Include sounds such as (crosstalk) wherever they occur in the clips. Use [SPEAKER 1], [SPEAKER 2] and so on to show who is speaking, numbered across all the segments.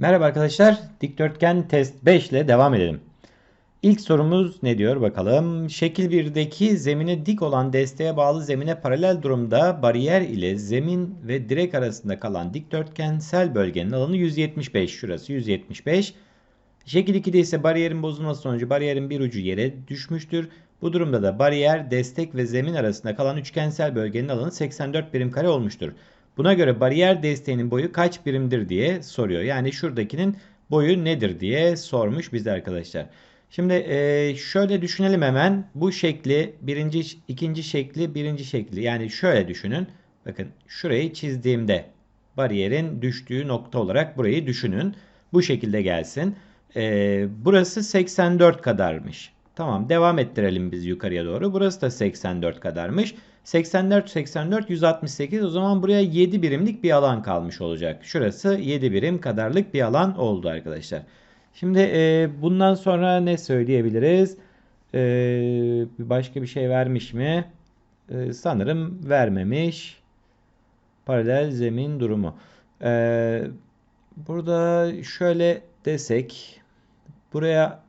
[SPEAKER 1] Merhaba arkadaşlar. Dikdörtgen test 5 ile devam edelim. İlk sorumuz ne diyor bakalım. Şekil 1'deki zemine dik olan desteğe bağlı zemine paralel durumda bariyer ile zemin ve direk arasında kalan dikdörtgensel bölgenin alanı 175. Şurası 175. Şekil 2'de ise bariyerin bozulması sonucu bariyerin bir ucu yere düşmüştür. Bu durumda da bariyer, destek ve zemin arasında kalan üçgensel bölgenin alanı 84 birim kare olmuştur. Buna göre bariyer desteğinin boyu kaç birimdir diye soruyor. Yani şuradakinin boyu nedir diye sormuş bize arkadaşlar. Şimdi e, şöyle düşünelim hemen. Bu şekli birinci, ikinci şekli, birinci şekli. Yani şöyle düşünün. Bakın şurayı çizdiğimde bariyerin düştüğü nokta olarak burayı düşünün. Bu şekilde gelsin. E, burası 84 kadarmış. Tamam devam ettirelim biz yukarıya doğru. Burası da 84 kadarmış. 84 84 168 o zaman buraya 7 birimlik bir alan kalmış olacak. Şurası 7 birim kadarlık bir alan oldu arkadaşlar. Şimdi e, bundan sonra ne söyleyebiliriz? E, başka bir şey vermiş mi? E, sanırım vermemiş. Paralel zemin durumu. E, burada şöyle desek. Buraya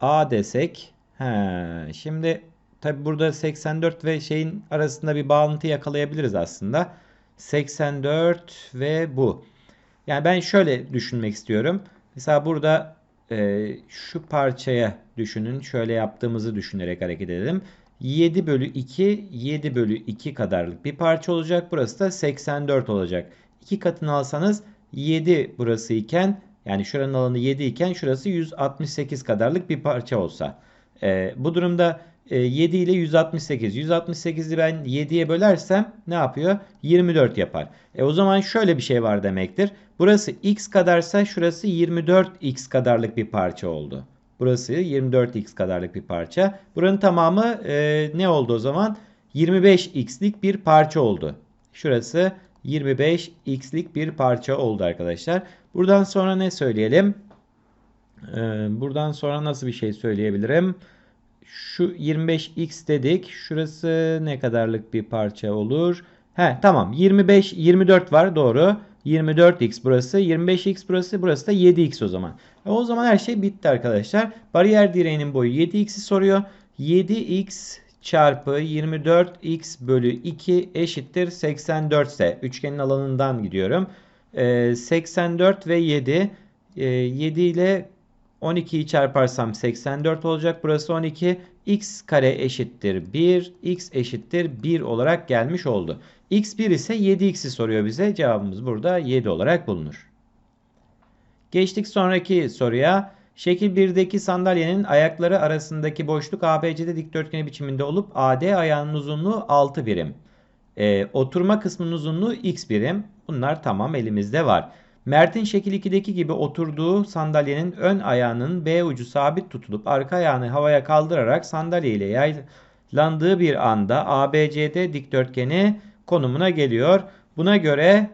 [SPEAKER 1] A desek. He, şimdi tabi burada 84 ve şeyin arasında bir bağlantı yakalayabiliriz aslında. 84 ve bu. Yani ben şöyle düşünmek istiyorum. Mesela burada e, şu parçaya düşünün. Şöyle yaptığımızı düşünerek hareket edelim. 7 bölü 2 7 bölü 2 kadarlık bir parça olacak. Burası da 84 olacak. 2 katını alsanız 7 burası iken yani şuranın alanı 7 iken şurası 168 kadarlık bir parça olsa. E, bu durumda e, 7 ile 168. 168'i ben 7'ye bölersem ne yapıyor? 24 yapar. E o zaman şöyle bir şey var demektir. Burası x kadarsa şurası 24x kadarlık bir parça oldu. Burası 24x kadarlık bir parça. Buranın tamamı e, ne oldu o zaman? 25x'lik bir parça oldu. Şurası 25x'lik bir parça oldu arkadaşlar. Buradan sonra ne söyleyelim? Ee, buradan sonra nasıl bir şey söyleyebilirim? Şu 25x dedik. Şurası ne kadarlık bir parça olur? He tamam 25 24 var doğru. 24x burası, 25x burası, burası da 7x o zaman. E o zaman her şey bitti arkadaşlar. Bariyer direğinin boyu 7x'i soruyor. 7x çarpı 24x bölü 2 eşittir 84 ise üçgenin alanından gidiyorum. E, 84 ve 7 e, 7 ile 12'yi çarparsam 84 olacak. Burası 12. x kare eşittir 1. x eşittir 1 olarak gelmiş oldu. x 1 ise 7x'i soruyor bize. Cevabımız burada 7 olarak bulunur. Geçtik sonraki soruya. Şekil 1'deki sandalyenin ayakları arasındaki boşluk ABC'de dikdörtgeni biçiminde olup AD ayağının uzunluğu 6 birim. Ee, oturma kısmının uzunluğu x birim. Bunlar tamam elimizde var. Mert'in şekil 2'deki gibi oturduğu sandalyenin ön ayağının B ucu sabit tutulup arka ayağını havaya kaldırarak sandalye ile yaylandığı bir anda ABCD dikdörtgeni konumuna geliyor. Buna göre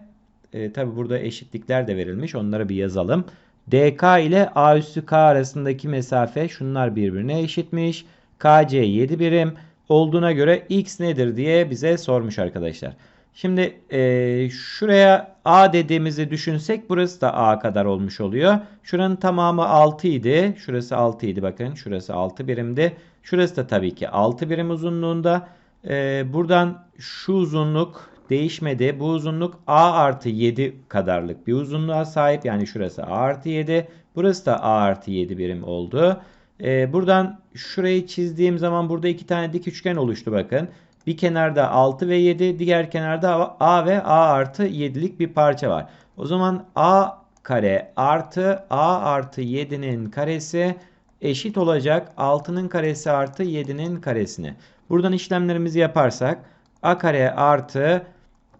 [SPEAKER 1] e, tabi burada eşitlikler de verilmiş. Onları bir yazalım. DK ile A üssü K arasındaki mesafe şunlar birbirine eşitmiş. KC 7 birim olduğuna göre X nedir diye bize sormuş arkadaşlar. Şimdi e, şuraya A dediğimizi düşünsek burası da A kadar olmuş oluyor. Şuranın tamamı 6 idi. Şurası 6 idi bakın. Şurası 6 birimdi. Şurası da tabii ki 6 birim uzunluğunda. E, buradan şu uzunluk değişmedi. Bu uzunluk A artı 7 kadarlık bir uzunluğa sahip. Yani şurası A artı 7. Burası da A artı 7 birim oldu. E, buradan şurayı çizdiğim zaman burada iki tane dik üçgen oluştu bakın. Bir kenarda 6 ve 7, diğer kenarda A ve A artı 7'lik bir parça var. O zaman A kare artı A artı 7'nin karesi eşit olacak 6'nın karesi artı 7'nin karesine. Buradan işlemlerimizi yaparsak A kare artı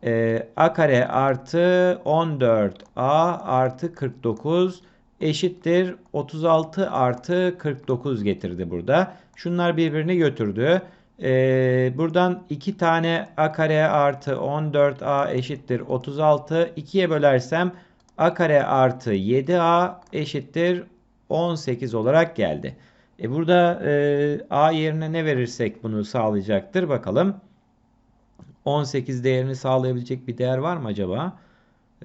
[SPEAKER 1] e, A kare artı 14A artı 49 eşittir 36 artı 49 getirdi burada. Şunlar birbirini götürdü. Ee, buradan 2 tane a kare artı 14a eşittir 36. 2'ye bölersem a kare artı 7a eşittir 18 olarak geldi. E burada e, a yerine ne verirsek bunu sağlayacaktır bakalım. 18 değerini sağlayabilecek bir değer var mı acaba?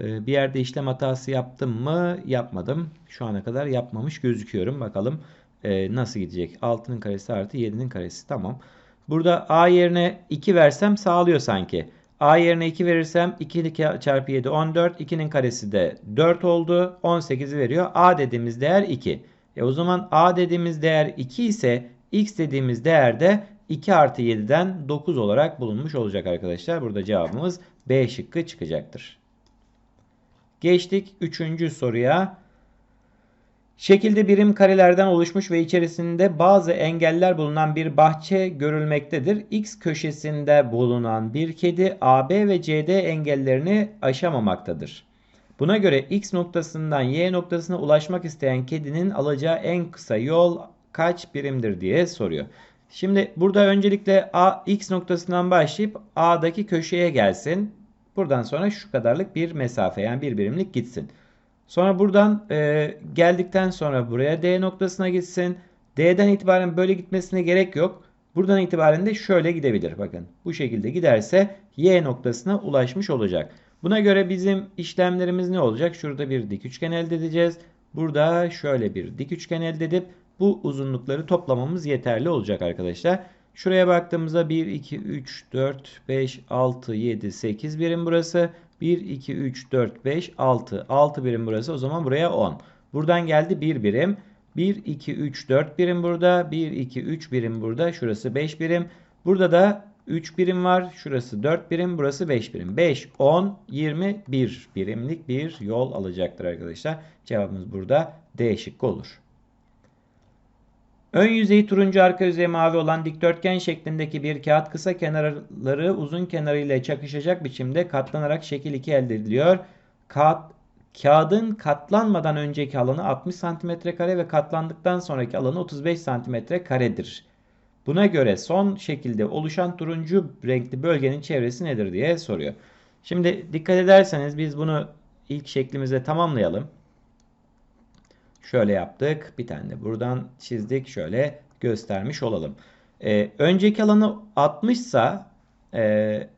[SPEAKER 1] Ee, bir yerde işlem hatası yaptım mı? Yapmadım. Şu ana kadar yapmamış gözüküyorum. Bakalım e, nasıl gidecek? 6'nın karesi artı 7'nin karesi. Tamam. Burada a yerine 2 versem sağlıyor sanki. a yerine 2 verirsem 2 çarpı 7 14. 2'nin karesi de 4 oldu. 18'i veriyor. a dediğimiz değer 2. E o zaman a dediğimiz değer 2 ise x dediğimiz değer de 2 artı 7'den 9 olarak bulunmuş olacak arkadaşlar. Burada cevabımız B şıkkı çıkacaktır. Geçtik 3. soruya. Şekilde birim karelerden oluşmuş ve içerisinde bazı engeller bulunan bir bahçe görülmektedir. X köşesinde bulunan bir kedi AB ve CD engellerini aşamamaktadır. Buna göre X noktasından Y noktasına ulaşmak isteyen kedinin alacağı en kısa yol kaç birimdir diye soruyor. Şimdi burada öncelikle A, X noktasından başlayıp A'daki köşeye gelsin. Buradan sonra şu kadarlık bir mesafe yani bir birimlik gitsin. Sonra buradan e, geldikten sonra buraya D noktasına gitsin. D'den itibaren böyle gitmesine gerek yok. Buradan itibaren de şöyle gidebilir. Bakın bu şekilde giderse Y noktasına ulaşmış olacak. Buna göre bizim işlemlerimiz ne olacak? Şurada bir dik üçgen elde edeceğiz. Burada şöyle bir dik üçgen elde edip bu uzunlukları toplamamız yeterli olacak arkadaşlar. Şuraya baktığımızda 1, 2, 3, 4, 5, 6, 7, 8 birim burası. 1, 2, 3, 4, 5, 6. 6 birim burası. O zaman buraya 10. Buradan geldi 1 birim. 1, 2, 3, 4 birim burada. 1, 2, 3 birim burada. Şurası 5 birim. Burada da 3 birim var. Şurası 4 birim. Burası 5 birim. 5, 10, 21 birimlik bir yol alacaktır arkadaşlar. Cevabımız burada D şıkkı olur. Ön yüzeyi turuncu arka yüzeyi mavi olan dikdörtgen şeklindeki bir kağıt kısa kenarları uzun kenarıyla çakışacak biçimde katlanarak şekil 2 elde ediliyor. Kağıt, kağıdın katlanmadan önceki alanı 60 cm kare ve katlandıktan sonraki alanı 35 cm karedir. Buna göre son şekilde oluşan turuncu renkli bölgenin çevresi nedir diye soruyor. Şimdi dikkat ederseniz biz bunu ilk şeklimizde tamamlayalım. Şöyle yaptık. Bir tane de buradan çizdik. Şöyle göstermiş olalım. Ee, önceki alanı 60 ise e,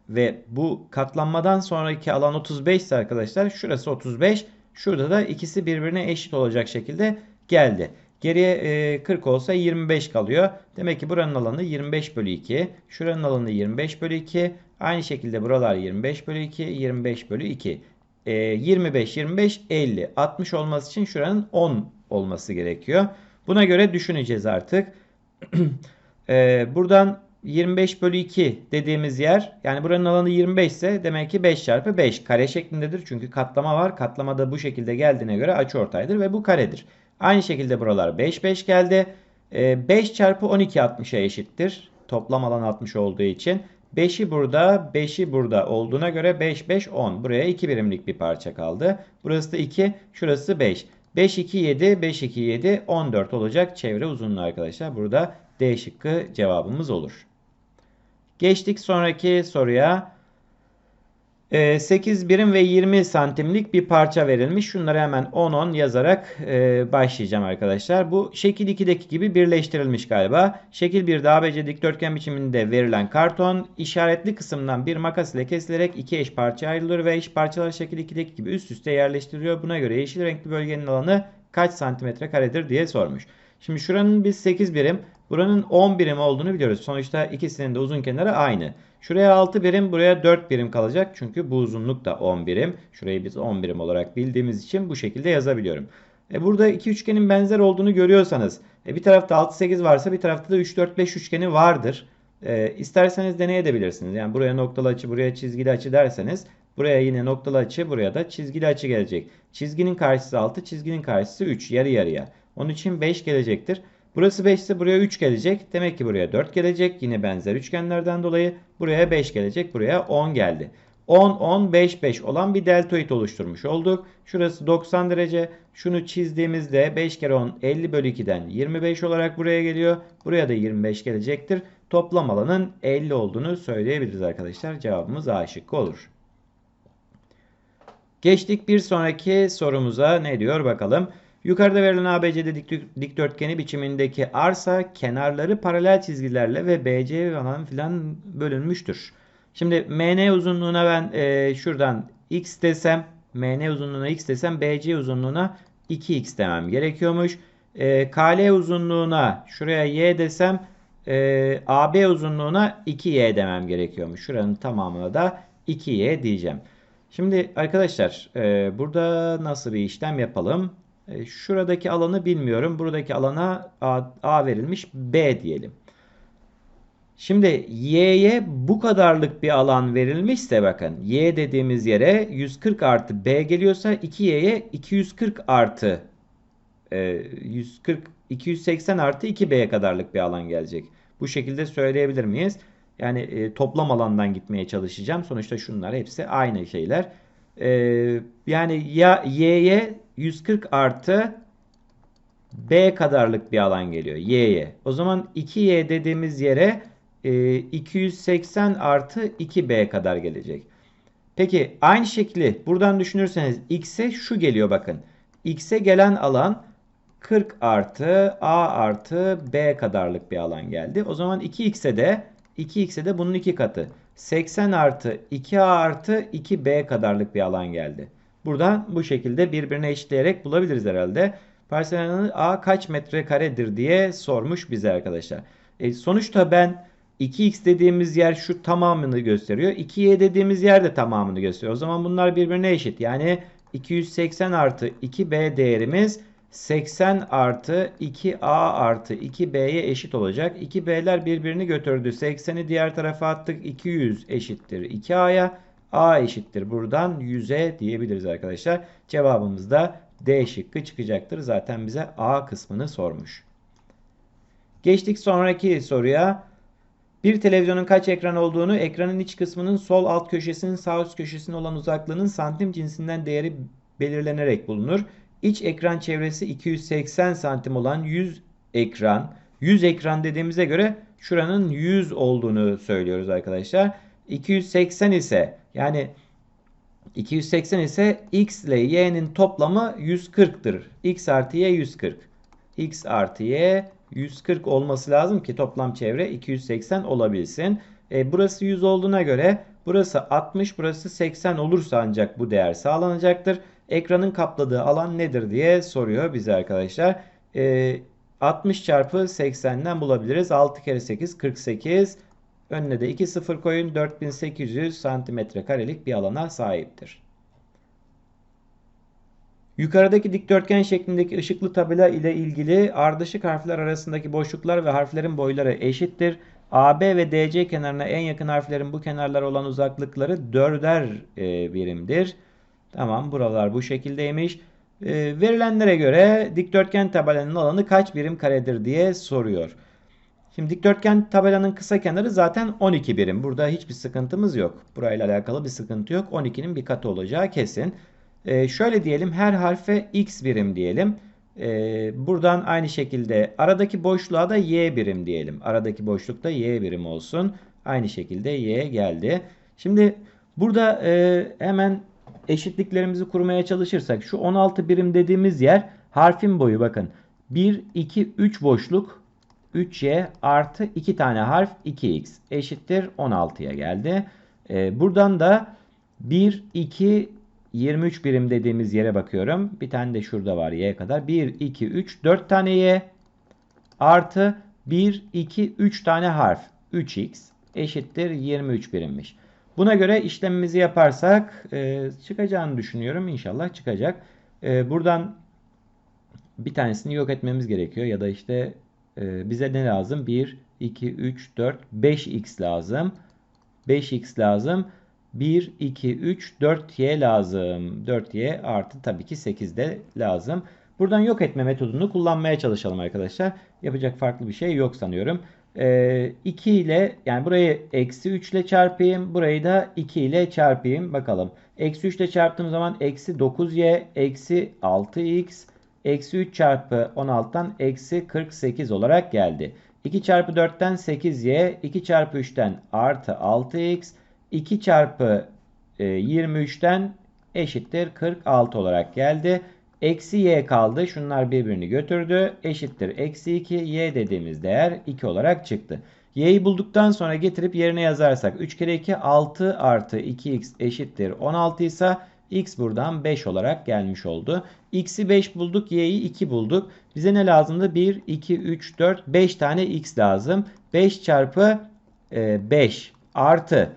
[SPEAKER 1] ve bu katlanmadan sonraki alan 35 ise arkadaşlar şurası 35. Şurada da ikisi birbirine eşit olacak şekilde geldi. Geriye e, 40 olsa 25 kalıyor. Demek ki buranın alanı 25 bölü 2. Şuranın alanı 25 bölü 2. Aynı şekilde buralar 25 bölü 2. 25 bölü 2. E, 25, 25, 50. 60 olması için şuranın 10 olması gerekiyor. Buna göre düşüneceğiz artık. (clears throat) ee, buradan 25 bölü 2 dediğimiz yer yani buranın alanı 25 ise demek ki 5 çarpı 5 kare şeklindedir. Çünkü katlama var. Katlama da bu şekilde geldiğine göre açıortaydır ve bu karedir. Aynı şekilde buralar 5 5 geldi. Ee, 5 çarpı 12 60'a eşittir. Toplam alan 60 olduğu için. 5'i burada, 5'i burada olduğuna göre 5, 5, 10. Buraya 2 birimlik bir parça kaldı. Burası da 2, şurası 5. 5, 2, 7, 5, 2, 7, 14 olacak çevre uzunluğu arkadaşlar. Burada D şıkkı cevabımız olur. Geçtik sonraki soruya. 8 ee, birim ve 20 santimlik bir parça verilmiş. Şunları hemen 10-10 yazarak e, başlayacağım arkadaşlar. Bu şekil 2'deki gibi birleştirilmiş galiba. Şekil 1'de ABC dikdörtgen biçiminde verilen karton işaretli kısımdan bir makas ile kesilerek iki eş parça ayrılıyor ve eş parçalar şekil 2'deki gibi üst üste yerleştiriliyor. Buna göre yeşil renkli bölgenin alanı kaç santimetre karedir diye sormuş. Şimdi şuranın biz 8 birim, buranın 10 birim olduğunu biliyoruz. Sonuçta ikisinin de uzun kenarı aynı. Şuraya 6 birim, buraya 4 birim kalacak. Çünkü bu uzunluk da 10 birim. Şurayı biz 10 birim olarak bildiğimiz için bu şekilde yazabiliyorum. E burada iki üçgenin benzer olduğunu görüyorsanız, e bir tarafta 6 8 varsa bir tarafta da 3 4 5 üçgeni vardır. E, isterseniz deneyebilirsiniz. Yani buraya noktalı açı, buraya çizgili açı derseniz buraya yine noktalı açı, buraya da çizgili açı gelecek. Çizginin karşısı 6, çizginin karşısı 3 yarı yarıya. Onun için 5 gelecektir. Burası 5 ise buraya 3 gelecek. Demek ki buraya 4 gelecek. Yine benzer üçgenlerden dolayı buraya 5 gelecek. Buraya 10 geldi. 10, 10, 5, 5 olan bir deltoid oluşturmuş olduk. Şurası 90 derece. Şunu çizdiğimizde 5 kere 10 50 bölü 2'den 25 olarak buraya geliyor. Buraya da 25 gelecektir. Toplam alanın 50 olduğunu söyleyebiliriz arkadaşlar. Cevabımız A şıkkı olur. Geçtik bir sonraki sorumuza ne diyor bakalım. Yukarıda verilen ABCD dikdörtgeni biçimindeki arsa kenarları paralel çizgilerle ve BC falan filan bölünmüştür. Şimdi MN uzunluğuna ben e, şuradan x desem MN uzunluğuna x desem BC uzunluğuna 2x demem gerekiyormuş. E, KL uzunluğuna şuraya y desem e, AB uzunluğuna 2y demem gerekiyormuş. Şuranın tamamına da 2y diyeceğim. Şimdi arkadaşlar e, burada nasıl bir işlem yapalım? E, şuradaki alanı bilmiyorum. Buradaki alana A, verilmiş B diyelim. Şimdi y'ye bu kadarlık bir alan verilmişse bakın y dediğimiz yere 140 artı b geliyorsa 2y'ye 240 artı e, 140 280 artı 2b'ye kadarlık bir alan gelecek. Bu şekilde söyleyebilir miyiz? Yani e, toplam alandan gitmeye çalışacağım. Sonuçta şunlar hepsi aynı şeyler. E, yani ya y'ye 140 artı b kadarlık bir alan geliyor. y'ye. O zaman 2y dediğimiz yere e, 280 artı 2b kadar gelecek. Peki aynı şekli buradan düşünürseniz x'e şu geliyor bakın. x'e gelen alan 40 artı a artı b kadarlık bir alan geldi. O zaman 2x'e de 2x'e de bunun iki katı. 80 artı 2a artı 2b kadarlık bir alan geldi. Buradan bu şekilde birbirine eşitleyerek bulabiliriz herhalde. Parsel a kaç metrekaredir diye sormuş bize arkadaşlar. E, sonuçta ben 2x dediğimiz yer şu tamamını gösteriyor. 2y dediğimiz yer de tamamını gösteriyor. O zaman bunlar birbirine eşit. Yani 280 artı 2b değerimiz 80 artı 2a artı 2b'ye eşit olacak. 2b'ler birbirini götürdü. 80'i diğer tarafa attık. 200 eşittir 2a'ya. a eşittir buradan 100'e diyebiliriz arkadaşlar. Cevabımız da D şıkkı çıkacaktır. Zaten bize A kısmını sormuş. Geçtik sonraki soruya. Bir televizyonun kaç ekran olduğunu, ekranın iç kısmının sol alt köşesinin sağ üst köşesine olan uzaklığının santim cinsinden değeri belirlenerek bulunur. İç ekran çevresi 280 santim olan 100 ekran. 100 ekran dediğimize göre şuranın 100 olduğunu söylüyoruz arkadaşlar. 280 ise yani 280 ise x ile y'nin toplamı 140'tır. x artı y 140. x artı y 140 olması lazım ki toplam çevre 280 olabilsin. E, burası 100 olduğuna göre burası 60 burası 80 olursa ancak bu değer sağlanacaktır. Ekranın kapladığı alan nedir diye soruyor bize arkadaşlar. E, 60 çarpı 80'den bulabiliriz. 6 kere 8 48. Önüne de 2 sıfır koyun 4800 santimetre karelik bir alana sahiptir. Yukarıdaki dikdörtgen şeklindeki ışıklı tabela ile ilgili ardışık harfler arasındaki boşluklar ve harflerin boyları eşittir. AB ve DC kenarına en yakın harflerin bu kenarlar olan uzaklıkları 4'er e, birimdir. Tamam buralar bu şekildeymiş. E, verilenlere göre dikdörtgen tabelanın alanı kaç birim karedir diye soruyor. Şimdi dikdörtgen tabelanın kısa kenarı zaten 12 birim. Burada hiçbir sıkıntımız yok. Burayla alakalı bir sıkıntı yok. 12'nin bir katı olacağı kesin. Ee, şöyle diyelim her harfe x birim diyelim. Ee, buradan aynı şekilde aradaki boşluğa da y birim diyelim. Aradaki boşlukta y birim olsun. Aynı şekilde y geldi. Şimdi burada e, hemen eşitliklerimizi kurmaya çalışırsak şu 16 birim dediğimiz yer harfin boyu bakın. 1, 2, 3 boşluk 3y artı 2 tane harf 2x eşittir 16'ya geldi. Ee, buradan da 1, 2, 23 birim dediğimiz yere bakıyorum. Bir tane de şurada var y'ye kadar. 1, 2, 3, 4 tane y artı 1, 2, 3 tane harf 3x eşittir 23 birimmiş. Buna göre işlemimizi yaparsak e, çıkacağını düşünüyorum. İnşallah çıkacak. E, buradan bir tanesini yok etmemiz gerekiyor. Ya da işte e, bize ne lazım? 1, 2, 3, 4, 5x lazım. 5x lazım. 1, 2, 3, 4y lazım. 4y artı tabii ki 8 de lazım. Buradan yok etme metodunu kullanmaya çalışalım arkadaşlar. Yapacak farklı bir şey yok sanıyorum. Ee, 2 ile yani burayı eksi 3 ile çarpayım. Burayı da 2 ile çarpayım. Bakalım. Eksi 3 ile çarptığım zaman eksi 9y eksi 6x eksi 3 çarpı 16'dan eksi 48 olarak geldi. 2 çarpı 4'ten 8y 2 çarpı 3'ten artı 6x 2 çarpı 23'ten e, eşittir 46 olarak geldi. Eksi y kaldı. Şunlar birbirini götürdü. Eşittir eksi 2. Y dediğimiz değer 2 olarak çıktı. Y'yi bulduktan sonra getirip yerine yazarsak 3 kere 2 6 artı 2x eşittir 16 ise X buradan 5 olarak gelmiş oldu. X'i 5 bulduk. Y'yi 2 bulduk. Bize ne lazımdı? 1, 2, 3, 4, 5 tane X lazım. 5 çarpı 5 e, artı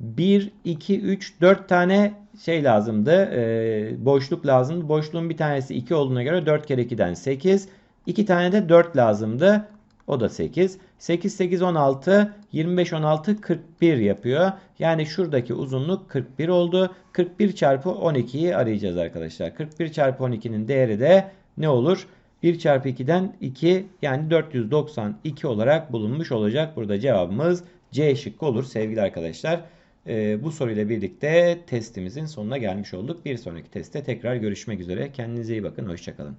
[SPEAKER 1] 1, 2, 3, 4 tane şey lazımdı. E, boşluk lazımdı. Boşluğun bir tanesi 2 olduğuna göre 4 kere 2'den 8. 2 tane de 4 lazımdı. O da 8. 8, 8, 16, 25, 16, 41 yapıyor. Yani şuradaki uzunluk 41 oldu. 41 çarpı 12'yi arayacağız arkadaşlar. 41 çarpı 12'nin değeri de ne olur? 1 çarpı 2'den 2 yani 492 olarak bulunmuş olacak. Burada cevabımız C şıkkı olur sevgili arkadaşlar. Ee, bu soruyla birlikte testimizin sonuna gelmiş olduk. Bir sonraki testte tekrar görüşmek üzere. Kendinize iyi bakın. Hoşçakalın.